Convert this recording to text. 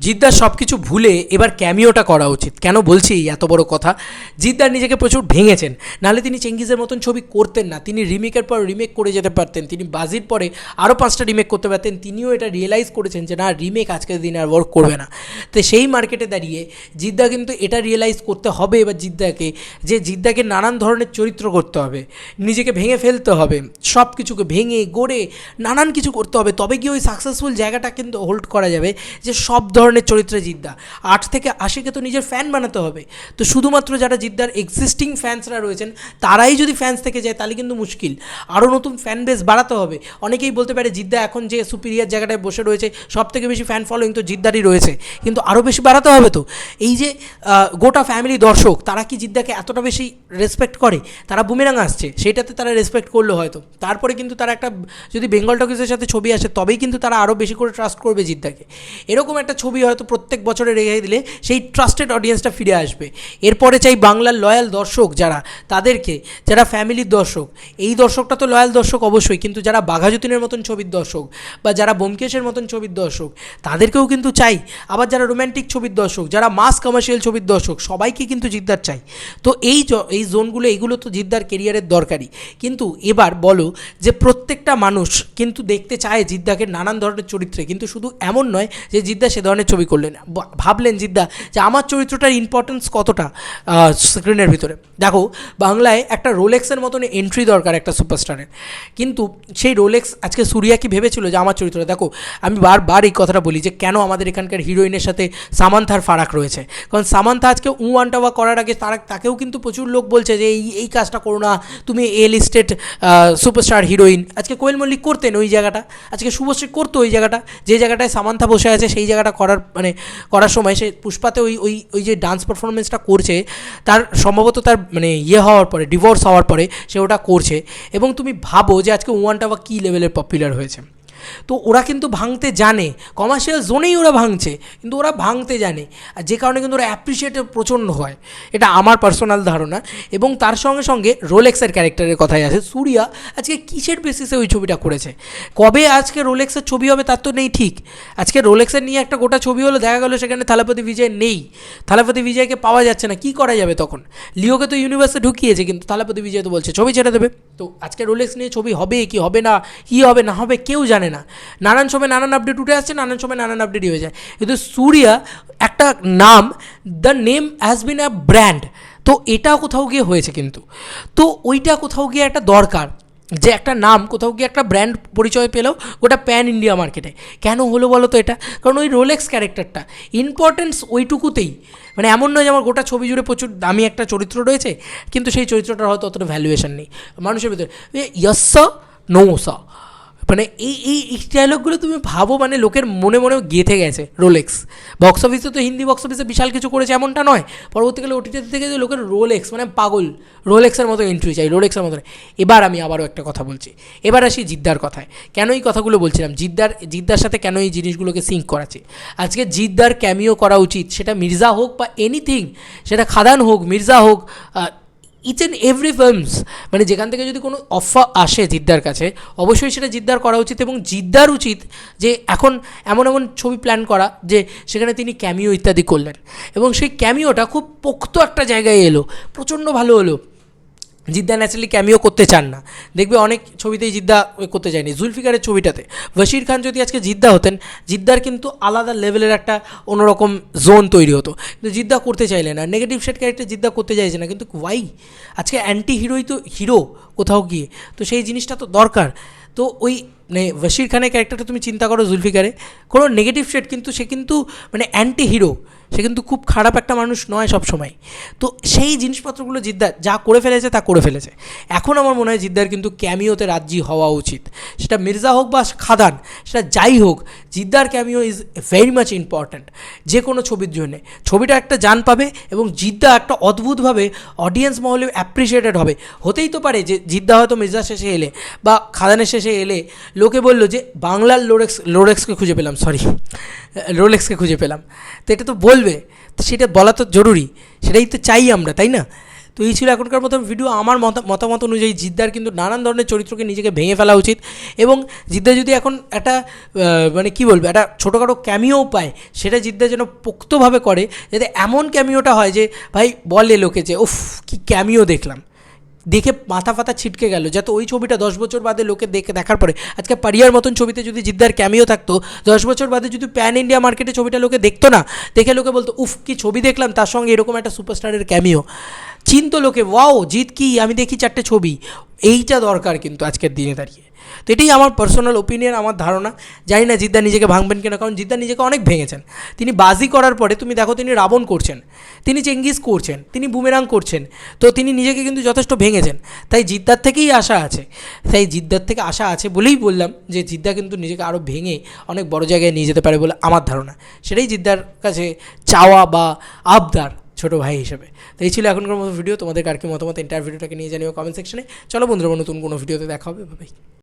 জিদ্দার সব কিছু ভুলে এবার ক্যামিওটা করা উচিত। কেন বলছি এত বড় কথা? জিদ্দার নিজেকে প্রচুর ভেঙেছেন। নাহলে তিনি চেঙ্গিজের মতন ছবি করতেন না। তিনি রিমেকের পর রিমেক করে যেতে পারতেন। তিনি বাজির পরে আরও পাঁচটা রিমেক করতে পারতেন। তিনিও এটা রিয়েলাইজ করেছেন যে, না রিমেক আজকের দিনে আর ওয়ার্ক করবে না। তো সেই মার্কেটে দাঁড়িয়ে জিদ্দা কিন্তু এটা রিয়েলাইজ করতে হবে এবার জিদ্দাকে, যে জিদ্দাকে নানান ধরনের চরিত্র করতে হবে। নিজেকে ভেঙে ফেলতে হবে। সব কিছুকে ভেঙে, গড়ে নানান কিছু করতে হবে। তবে গিয়ে ওই সাকসেসফুল জায়গাটা কিন্তু হোল্ড করা যাবে যে সব ধরনের চরিত্রে জিদ্দা। আট থেকে আশিকে তো নিজের ফ্যান বানাতে হবে। তো শুধুমাত্র যারা জিদ্দার এক্সিস্টিং ফ্যান্সরা রয়েছেন, তারাই যদি ফ্যান্স থেকে যায়, তাহলে কিন্তু মুশকিল। আরও নতুন ফ্যান বেস বাড়াতে হবে। অনেকেই বলতে পারে, জিদ্দা এখন যে সুপিরিয়ার জায়গাটায় বসে রয়েছে সব থেকে বেশি ফ্যান ফলোয়িং তো জিদ্দারই রয়েছে। কিন্তু আরও বেশি বাড়াতে হবে তো। এই যে গোটা ফ্যামিলি দর্শক, তারা কি জিদ্দাকে এতটা বেশি রেসপেক্ট করে? তারা বুমেরাং আসছে সেটাতে তারা রেসপেক্ট করল হয়তো। তারপরে কিন্তু তারা একটা, যদি বেঙ্গল টকিসের সাথে ছবি আসে, তবেই কিন্তু তারা আরও বেশি করে ট্রাস্ট করবে জিদ্দাকে। এরকম একটা ছবি হয়তো প্রত্যেক বছরে রেখে দিলে সেই ট্রাস্টেড অডিয়েন্সটা ফিরে আসবে। এরপরে চাই বাংলার লয়াল দর্শক যারা, তাদেরকে, যারা ফ্যামিলির দর্শক। এই দর্শকটা তো লয়াল দর্শক অবশ্যই, কিন্তু যারা বাঘাযতীনের মতন ছবির দর্শক বা যারা বোমকেশের মতন ছবির দর্শক, তাদেরকেও কিন্তু চাই। আবার যারা রোম্যান্টিক ছবির দর্শক, যারা মাস কমার্শিয়াল ছবির দর্শক, সবাইকে কিন্তু জিদ্দার চাই। তো এই এই জোনগুলো এইগুলো তো জিদ্দার কেরিয়ারের দরকারি কিন্তু এবার বলো যে প্রত্যেকটা মানুষ কিন্তু দেখতে চায় জিদ্দাকে নানান ধরনের চরিত্রে, কিন্তু শুধু এমন নয় যে জিদ্দা সে ধরনের ছবি করলেন। ভাবলেন জিদ্দা যে আমার চরিত্রটার ইম্পর্টেন্স কতটা স্ক্রিনের ভিতরে। দেখো, বাংলায় একটা রোলেক্সের মতন এন্ট্রি দরকার একটা সুপারস্টারের কিন্তু সেই রোলেক্স আজকে সুরিয়া কি ভেবেছিল যে আমার চরিত্র দেখো, আমি বারবার এই কথাটা বলি যে কেন আমাদের এখানকার হিরোইনের সাথে সামান্থার ফারাক রয়েছে? কারণ সামান্থা আজকে উ ওয়ানটাওয়া করার আগে তারা, তাকেও কিন্তু প্রচুর লোক বলছে যে এই এই কাজটা করো না, তুমি এ লিস্টেড সুপারস্টার হিরোইন আজকে কোয়েল মল্লিক করতেন ওই জায়গাটা, আজকে শুভশ্রী করতো ওই জায়গাটা, যে জায়গাটায় সামান্থা বসে আছে সেই জায়গাটা করার মানে করার সময় সে পুষ্পাতে ওই ওই ওই যে ডান্স পারফরমেন্সটা করছে, তার সম্ভবত তার মানে ইয়ে হওয়ার পরে ডিভোর্স হওয়ার পরে সে ওটা করছে। এবং তুমি ভাবো যে আজকে ওয়ানটা বা কী লেভেলের পপুলার হয়েছে। তো ওরা কিন্তু ভাঙতে জানে। কমার্শিয়াল জোনেই ওরা ভাঙছে, কিন্তু ওরা ভাঙতে জানে। আর যে কারণে কিন্তু ওরা অ্যাপ্রিসিয়েট প্রচণ্ড হয়। এটা আমার পার্সোনাল ধারণা। এবং তার সঙ্গে সঙ্গে রোলেক্সের ক্যারেক্টারের কথাই আছে। সুরিয়া আজকে কিসের বেসিসে ওই ছবিটা করেছে? কবে আজকে রোলেক্সের ছবি হবে তার তো নেই ঠিক। আজকে রোলেক্সের নিয়ে একটা গোটা ছবি হলো, দেখা গেলো সেখানে থালাপতি বিজয় নেই। থালাপতি বিজয়কে পাওয়া যাচ্ছে না, কি করা যাবে তখন? লিওকে তো ইউনিভার্সে ঢুকিয়েছে, কিন্তু থালাপতি বিজয় তো বলছে, ছবি ছেড়ে দেবে। তো আজকে রোলেক্স নিয়ে ছবি হবে কি হবে না, কি হবে না হবে কেউ জানে না। নানান সময় নানান আপডেট উঠে আসছে নানান সময় নানান আপডেটই হয়ে যায়। কিন্তু সুরিয়া একটা নাম the name has been a brand তো এটা কোথাও গিয়ে হয়েছে কিন্তু। তো ওইটা কোথাও গিয়ে একটা দরকার, যে একটা নাম, কোথাও গিয়ে একটা ব্র্যান্ড পরিচয় পেলেও গোটা প্যান ইন্ডিয়া মার্কেটে কেন হলো বলো তো এটা? কারণ ওই রোলেক্স ক্যারেক্টারটা ইম্পর্টেন্স ওইটুকুতেই। মানে এমন নয় যে আমার গোটা ছবি জুড়ে প্রচুর দামি একটা চরিত্র রয়েছে, কিন্তু সেই চরিত্রটার হয়তো অতটা ভ্যালুয়েশন নেই। মানুষের ভিতরে ইয়স নো সা মানে এই এই এই তুমি ভাবো মানে লোকের মনে মনে গেঁথে গেছে রোলেক্স বক্স অফিসে তো হিন্দি বক্স অফিসে বিশাল কিছু করেছে এমনটা নয়, পরবর্তীকালে ওটিটিতে থেকে যে লোকের রোলেক্স মানে পাগল রোলেক্সের মতো এন্ট্রি চাই রোলেক্সের মতো এবার আমি আবারও একটা কথা বলছি। এবার আসি জিদ্দার কথায়। কেন এই কথাগুলো বলছিলাম? জিদ্দার জিদ্দার সাথে কেন এই জিনিসগুলোকে সিঙ্ক করাচ্ছি? আজকে জিদ্দার ক্যামিও করা উচিত, সেটা মির্জা হোক বা এনিথিং সেটা খাদান হোক, মির্জা হোক ইচ অ্যান্ড এভরি ফিল্মস মানে যেখান থেকে যদি কোনো অফার আসে জিদ্দার কাছে, অবশ্যই সেটা জিদ্দার করা উচিত এবং জিদ্দার উচিত যে এখন এমন এমন ছবি প্ল্যান করা যে সেখানে তিনি ক্যামিও ইত্যাদি করলেন। এবং সেই ক্যামিওটা খুব পোক্ত একটা জায়গায় এলো, প্রচণ্ড ভালো হলো। জিদ্দা ন্যাচারালি ক্যামিও করতে চান না। দেখবে অনেক ছবিতেই জিদ্দা করতে চায়নি জুলফিকারের ছবিটাতে। বশির খান যদি আজকে জিদ্দা হতেন, জিদ্দার কিন্তু আলাদা লেভেলের একটা অন্যরকম জোন তৈরি হতো। কিন্তু জিদ্দা করতে চাইলে না। নেগেটিভ সেট ক্যারেক্টার জিদ্দা করতে চাইছে না। কিন্তু ওয়াই আজকে অ্যান্টি হিরোই তো হিরো কোথাও গিয়ে। তো সেই জিনিসটা তো দরকার। তো ওই মানে বশির খানের ক্যারেক্টারটা তুমি চিন্তা করো জুলফিকারে কোনো নেগেটিভ শেড কিন্তু সে কিন্তু মানে অ্যান্টি হিরো সে কিন্তু খুব খারাপ একটা মানুষ নয় সব সময় তো সেই জিনিসপত্রগুলো জিদ্দার যা করে ফেলেছে তা করে ফেলেছে। এখন আমার মনে হয় জিদ্দার কিন্তু ক্যামিওতে রাজ্যি হওয়া উচিত। সেটা মির্জা হোক বা খাদান, সেটা যাই হোক, জিদ্দার cameo is very much important যে কোনো ছবির জন্যে। ছবিটা একটা জান পাবে এবং জিদ্দা একটা অদ্ভুতভাবে অডিয়েন্স মহলে অ্যাপ্রিসিয়েটেড হবে। হতেই তো পারে যে জিদ্দা হয়তো মির্জা শেষে এলে বা খাদানের শেষে এলে লোকে বলল যে বাংলার লোরেক্স, লোরেক্সকে খুঁজে পেলাম সরি রোলেক্সকে খুঁজে পেলাম। তো এটা তো বলবে, তো সেটা বলা তো জরুরি, সেটাই তো চাই আমরা, তাই না? তো এই ছিল এখনকার মতন ভিডিও আমার মতা- মতামত অনুযায়ী জিদ্দার কিন্তু নানান ধরনের চরিত্রকে নিজেকে ভেঙে ফেলা উচিত এবং জিদ্দা যদি এখন একটা মানে কি বলবে, একটা ছোটোখাটো ক্যামিও পায়, সেটা জিদ্দা যেন পোক্তভাবে করে, যাতে এমন ক্যামিওটা হয় যে, ভাই বলে লোকে যে, উফ, কি ক্যামিও দেখলাম। দেখে মাথা ফাতা ছিটকে গেল, যাতে ওই ছবিটা দশ বছর বাদে লোকে দেখে দেখার পরে। আজকে পারিয়ার মতন ছবিতে যদি জিদ্দার ক্যামিও থাকতো, দশ বছর বাদে যদি প্যান ইন্ডিয়া মার্কেটে ছবিটা লোকে দেখতো না, দেখে লোকে বলতো, উফ, কি ছবি দেখলাম, তার সঙ্গে এরকম একটা সুপারস্টারের ক্যামিও চিনতো লোকে, ওয়াও জিত কি, আমি দেখি চারটে ছবি। এইটা দরকার কিন্তু আজকের দিনে দাঁড়িয়ে। তো এটাই আমার পার্সোনাল ওপিনিয়ন আমার ধারণা। জানি না জিদ্দা নিজেকে ভাঙবেন কিনা, কারণ জিদ্দা নিজেকে অনেক ভেঙেছেন। তিনি বাজি করার পরে, তুমি দেখো তিনি রাবণ করছেন, তিনি চেঙ্গিস করছেন, তিনি বুমেরাং করছেন, তো তিনি নিজেকে কিন্তু যথেষ্ট ভেঙেছেন। তাই জিদ্দার থেকেই আশা আছে, তাই জিদ্দার থেকে আশা আছে বলেই বললাম যে জিদ্দা কিন্তু নিজেকে আরও ভেঙে অনেক বড় জায়গায় নিয়ে যেতে পারে বলে আমার ধারণা। সেটাই জিদ্দার কাছে চাওয়া বা আবদার। ছোটো ভাই হিসেবে। তো এই ছিল এখনকার মতো ভিডিও তোমাদের কারকে মতামত ইন্টারভিউটাকে নিয়ে জানিও কমেন্ট সেকশনে চলো বন্ধুরা নতুন কোনো ভিডিওতে দেখা হবে। ভাই